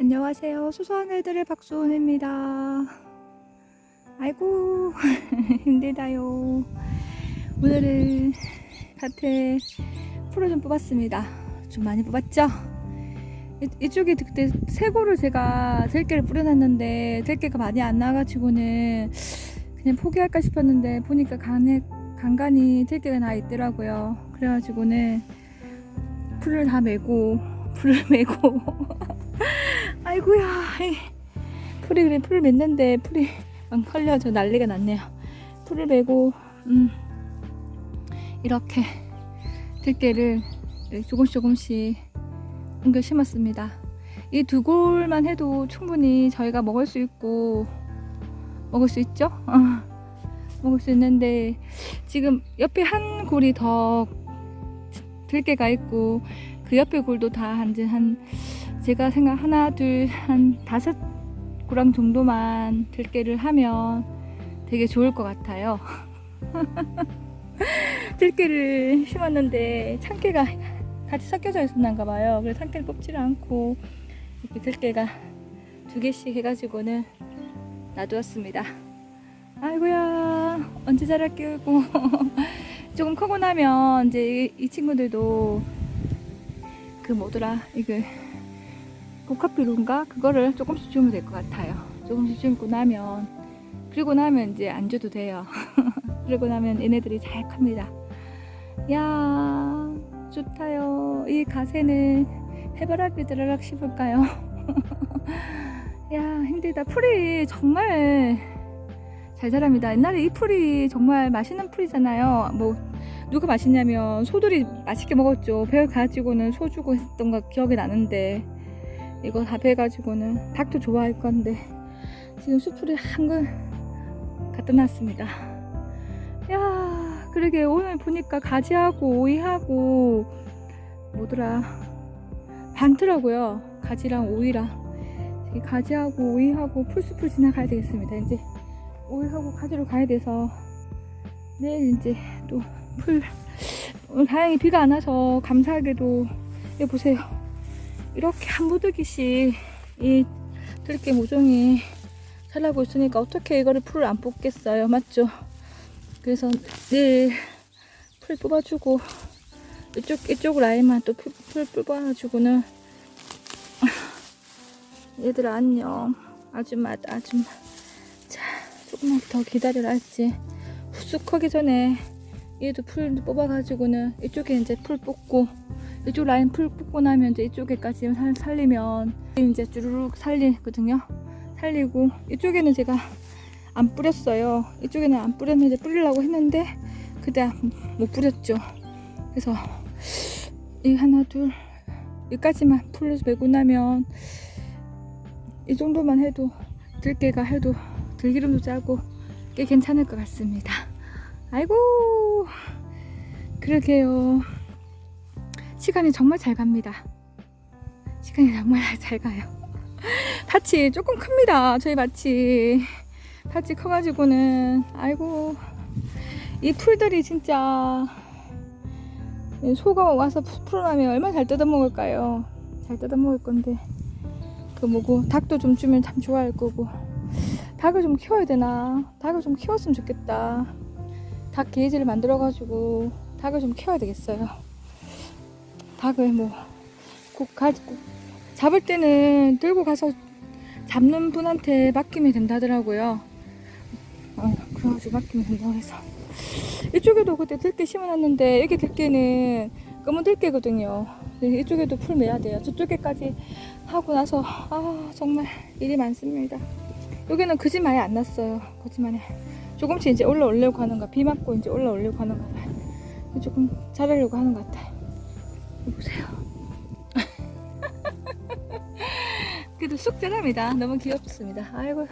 안녕하세요. 소소한 애들의 박소은입니다. 아이고, 힘들다요. 오늘은 밭에 풀을 좀 뽑았습니다. 좀 많이 뽑았죠? 이, 이쪽에 그때 새고를 제가 들깨를 뿌려놨는데 들깨가 많이 안 나와가지고는 그냥 포기할까 싶었는데 보니까 간에, 간간히 들깨가 나 있더라고요. 그래가지고는 풀을 다 메고 풀을 메고 아이고야. 이 풀이 그래 풀을 맺는데 풀이 막 헐려져 난리가 났네요. 풀을 메고 음 이렇게 들깨를 조금씩 조금씩 옮겨 심었습니다. 이 두 골만 해도 충분히 저희가 먹을 수 있고 먹을 수 있죠? 어, 먹을 수 있는데 지금 옆에 한 골이 더 들깨가 있고 그 옆에 골도 다 한, 한 제가 생각 하나 둘 한 다섯 고랑 정도만 들깨를 하면 되게 좋을 것 같아요. 들깨를 심었는데 참깨가 같이 섞여져 있었는가 봐요. 그래서 참깨를 뽑지를 않고 이렇게 들깨가 두 개씩 해가지고는 놔두었습니다. 아이고야 언제 자랄게요. 조금 크고 나면 이제 이, 이 친구들도 그 뭐더라 이거 복합비료인가 그거를 조금씩 주면 될 것 같아요. 조금씩 주고 나면 그리고 나면 이제 안 줘도 돼요. 그러고 나면 얘네들이 잘 큽니다. 야 좋다요. 이 가세는 해바라기 들어락 씹을까요? 야 힘들다. 풀이 정말 잘 자랍니다. 옛날에 이 풀이 정말 맛있는 풀이잖아요. 뭐 누가 맛있냐면 소들이 맛있게 먹었죠. 배 가지고는 소 주고 했던 거 기억이 나는데 이거 다 배가지고는 닭도 좋아할 건데 지금 수풀이 한걸 갖다 놨습니다. 야 그러게 오늘 보니까 가지하고 오이하고 뭐더라 많더라고요. 가지랑 오이랑 이 가지하고 오이하고 풀숲을 지나가야 되겠습니다. 이제 오이하고 가지로 가야 돼서 내일 이제 또 풀 다행히 비가 안 와서 감사하게도 여기 보세요 이렇게 한 무더기씩 이 들깨 모종이 자라고 있으니까 어떻게 이거를 풀을 안 뽑겠어요? 맞죠? 그래서 내일 풀 뽑아주고 이쪽 이쪽 라인만 또 풀, 풀 뽑아주고는 얘들아 안녕. 아줌마 아줌마. 자 조금만 더 기다려라 했지. 후숙하기 전에 얘도 풀 뽑아가지고는 이쪽에 이제 풀 뽑고 이쪽 라인 풀 뽑고 나면 이제 이쪽에까지 살, 살리면 이제 주르륵 살리거든요. 살리고 이쪽에는 제가 안 뿌렸어요. 이쪽에는 안 뿌렸는데 뿌리려고 했는데 그때 못 뿌렸죠. 그래서 이 하나 둘 여기까지만 풀을 메고 나면 이 정도만 해도 들깨가 해도 들기름도 짜고 꽤 괜찮을 것 같습니다. 아이고 그러게요 시간이 정말 잘 갑니다. 시간이 정말 잘 가요. 밭이 조금 큽니다 저희 밭이. 밭이 커가지고는 아이고 이 풀들이 진짜 소가 와서 풀어나면 얼마나 잘 뜯어먹을까요? 잘 뜯어먹을 건데 그 뭐고 닭도 좀 주면 참 좋아할 거고. 닭을 좀 키워야 되나? 닭을 좀 키웠으면 좋겠다. 닭 게이지를 만들어가지고 닭을 좀 키워야 되겠어요. 닭을 뭐, 꼭 가, 꼭 잡을 때는 들고 가서 잡는 분한테 맡기면 된다더라고요. 어, 그래가지고 맡기면 된다고 해서. 이쪽에도 그때 들깨 심어놨는데, 여기 들깨는 검은 들깨거든요. 이쪽에도 풀 매야 돼요. 저쪽에까지 하고 나서, 아, 정말 일이 많습니다. 여기는 그집 많이 안 났어요. 거짓말에. 조금씩 이제 올라오려고 하는 거, 비 맞고 이제 올라오려고 하는 거 봐요. 조금 자르려고 하는 것 같아요. 보세요. 그래도 쑥 자랍니다. 너무 귀엽습니다. 아이고,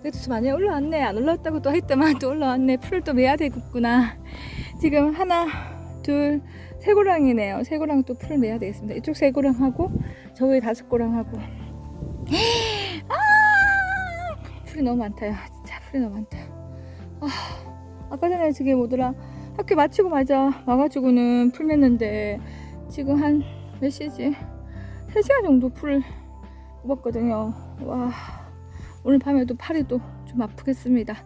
그래도 좀 많이 올라왔네. 안 올라왔다고 또 했더만 또 올라왔네. 풀을 또 매야 되겠구나. 지금 하나, 둘, 세 고랑이네요. 세 고랑 또 풀을 매야 되겠습니다. 이쪽 세 고랑하고 저 위에 다섯 고랑하고. 아! 풀이 너무 많다요. 진짜 풀이 너무 많다. 아, 아까 전에 저게 뭐더라. 학교 마치고 마자 와가지고는 풀 맸는데 지금 한 몇 시지? 3시간 정도 풀 뽑았거든요. 와 오늘 밤에도 팔이 또 좀 아프겠습니다.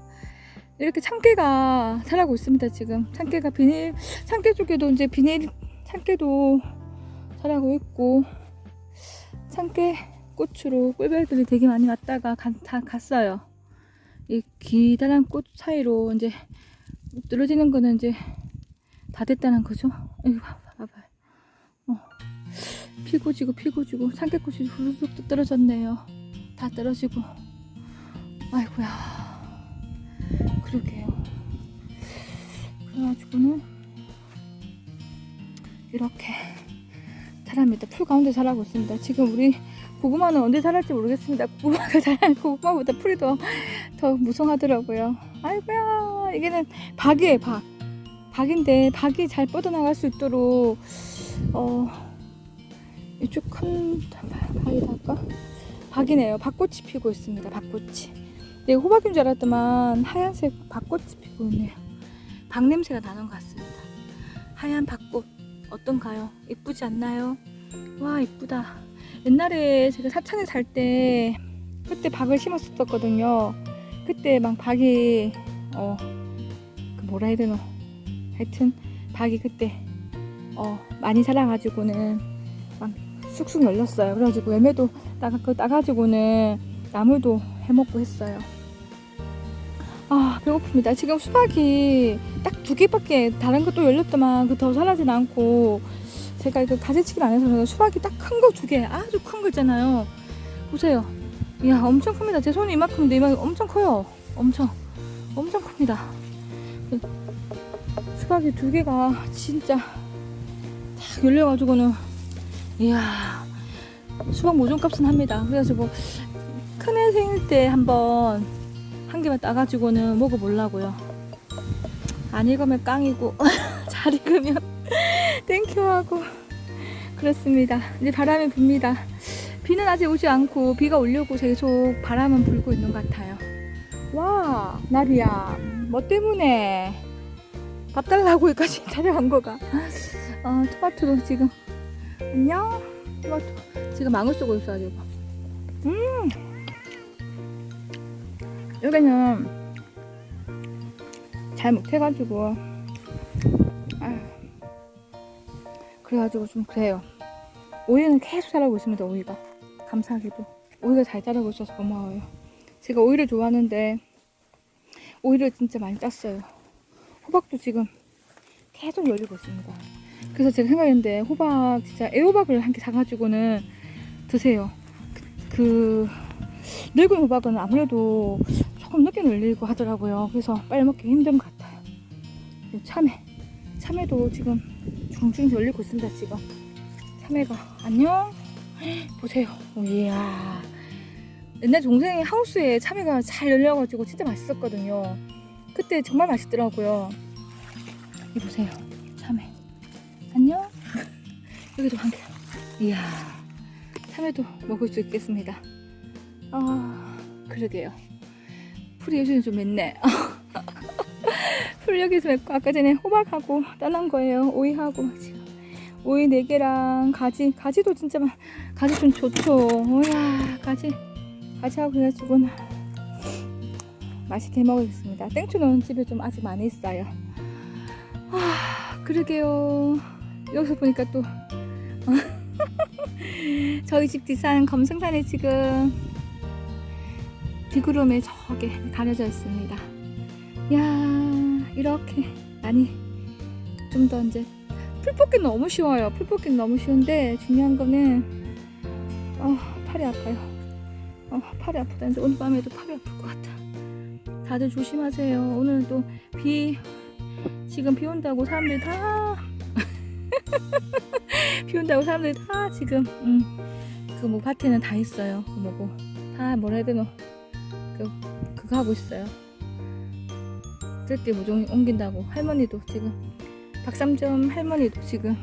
이렇게 참깨가 자라고 있습니다 지금 참깨가 비닐 참깨 쪽에도 이제 비닐 참깨도 자라고 있고 참깨 꽃으로 꿀벌들이 되게 많이 왔다가 가, 다 갔어요. 이 기다란 꽃 사이로 이제 떨어지는 거는 이제 다 됐다는 거죠. 피고 지고 피고 지고 참깨꽃이 후루룩 떨어졌네요. 다 떨어지고. 아이고야. 그러게요. 그래가지고는 이렇게 자랍니다. 풀 가운데 자라고 있습니다. 지금 우리 고구마는 언제 자랄지 모르겠습니다. 고구마가 자라는 고구마보다 풀이 더, 더 무성하더라고요. 아이고야. 이게는 박이에요, 박. 박인데 박이 잘 뻗어나갈 수 있도록 어 이쪽 큰 할까? 박이네요. 박꽃이 피고 있습니다. 박꽃이. 네, 호박인 줄 알았더만 하얀색 박꽃이 피고 있네요. 박 냄새가 나는 것 같습니다. 하얀 박꽃 어떤가요? 이쁘지 않나요? 와 이쁘다. 옛날에 제가 사천에 살 때 그때 박을 심었었거든요. 그때 막 박이 어 그 뭐라 해야 되노? 하여튼 박이 그때 어 많이 자라가지고는 막 쑥쑥 열렸어요. 그래가지고 열매도 따가 그 따가지고는 나물도 해먹고 했어요. 아 배고픕니다. 지금 수박이 딱 두 개밖에 다른 것도 열렸더만 그더 자라진 않고 제가 이거 가지치기를 안 해서 그래요. 수박이 딱 큰 거 두 개, 아주 큰 거 있잖아요. 보세요. 이야 엄청 큽니다. 제 손이 이만큼인데 이만 엄청 커요. 엄청 엄청 큽니다. 수박이 두 개가 진짜 딱 열려가지고는 이야 수박 모종값은 합니다. 그래가지고 큰애 생일 때 한번 한 개만 따가지고는 먹어보려고요. 안 익으면 깡이고 잘 익으면 땡큐하고 그렇습니다. 이제 바람이 붑니다. 비는 아직 오지 않고 비가 오려고 계속 바람은 불고 있는 것 같아요. 와 나리야 뭐 때문에 밥 달라고 여기까지 찾아간 거가 어, 토마토도 지금 안녕. 토마토 지금 망을 쓰고 있어가지고 음. 여기는 잘 못해가지고. 아휴, 그래가지고 좀 그래요. 오이는 계속 자라고 있습니다 오이가. 감사하게도. 오이가 잘 자라고 있어서 고마워요. 제가 오이를 좋아하는데 오이를 진짜 많이 땄어요. 호박도 지금 계속 열리고 있습니다 그래서 제가 생각했는데 호박 진짜 애호박을 한 개 사가지고는 드세요. 그, 그 늙은 호박은 아무래도 조금 늦게 열리고 하더라고요. 그래서 빨리 먹기 힘든 것 같아요. 참외. 참외도 지금 중중 열리고 있습니다 지금. 참외가. 안녕. 보세요. 오, 이야. 옛날 동생이 하우스에 참외가 잘 열려가지고 진짜 맛있었거든요. 그때 정말 맛있더라고요. 이 보세요 안녕. 여기도 한 개 이야 참외도 먹을 수 있겠습니다. 아 그러게요. 풀이 요즘 좀 맵네. 풀 여기서 맵고 아까 전에 호박하고 떠난 거예요. 오이하고 지금. 오이 4개랑 가지 가지도 진짜 마- 가지 좀 좋죠. 오야 가지 가지하고 해가지고 맛있게 먹겠습니다. 땡초는 집에 좀 아직 많이 있어요. 아 그러게요 여기서 보니까 또 저희 집 뒷산 검승산에 지금 비구름에 저게 가려져 있습니다 야 이렇게 많이 좀 더 이제 풀 뽑기 너무 쉬워요. 풀 뽑기 너무 쉬운데 중요한 거는 어, 팔이 아파요. 어, 팔이 아프다. 이제 오늘 밤에도 팔이 아플 것 같아. 다들 조심하세요. 오늘도 비 지금 비 온다고 사람들이 다 비 온다고 사람들이 다 지금 음, 그뭐 밭에는 다 있어요. 그 뭐고 다 뭐라 해야 되노 그 그거 하고 있어요. 쓸데 모종 옮긴다고 할머니도 지금 박삼점 할머니도 지금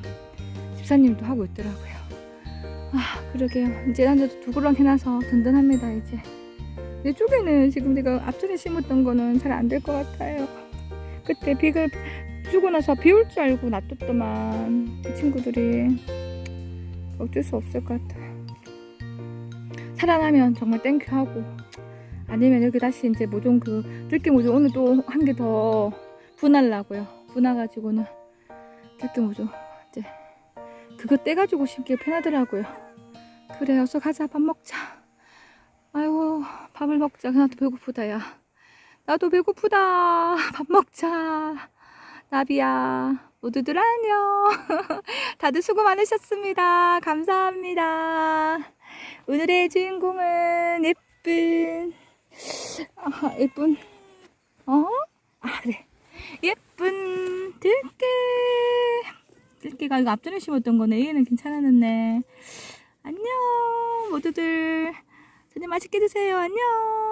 집사님도 하고 있더라고요. 아 그러게요. 이제 난도 두 그릇 해놔서 든든합니다 이제. 이쪽에는 지금 내가 앞전에 심었던 거는 잘 안 될 것 같아요. 그때 비를 주고 나서 비 올 줄 알고 놔뒀더만 그 친구들이 어쩔 수 없을 것 같아요. 살아나면 정말 땡큐 하고 아니면 여기 다시 이제 모종 그 들깨 모종 오늘 또 한 개 더 분할라고요. 분화가지고는 들깨 모종 이제 그거 떼가지고 심기 편하더라고요. 그래 어서 가자 밥 먹자. 아이고 밥을 먹자. 나도 배고프다 야. 나도 배고프다. 밥 먹자. 나비야 모두들 안녕. 다들 수고 많으셨습니다. 감사합니다. 오늘의 주인공은 예쁜 아, 예쁜 어? 아 그래 예쁜 들깨 들깨가 이거 앞전에 심었던 거네 얘는 괜찮았는데 안녕 모두들 저녁 맛있게 드세요 안녕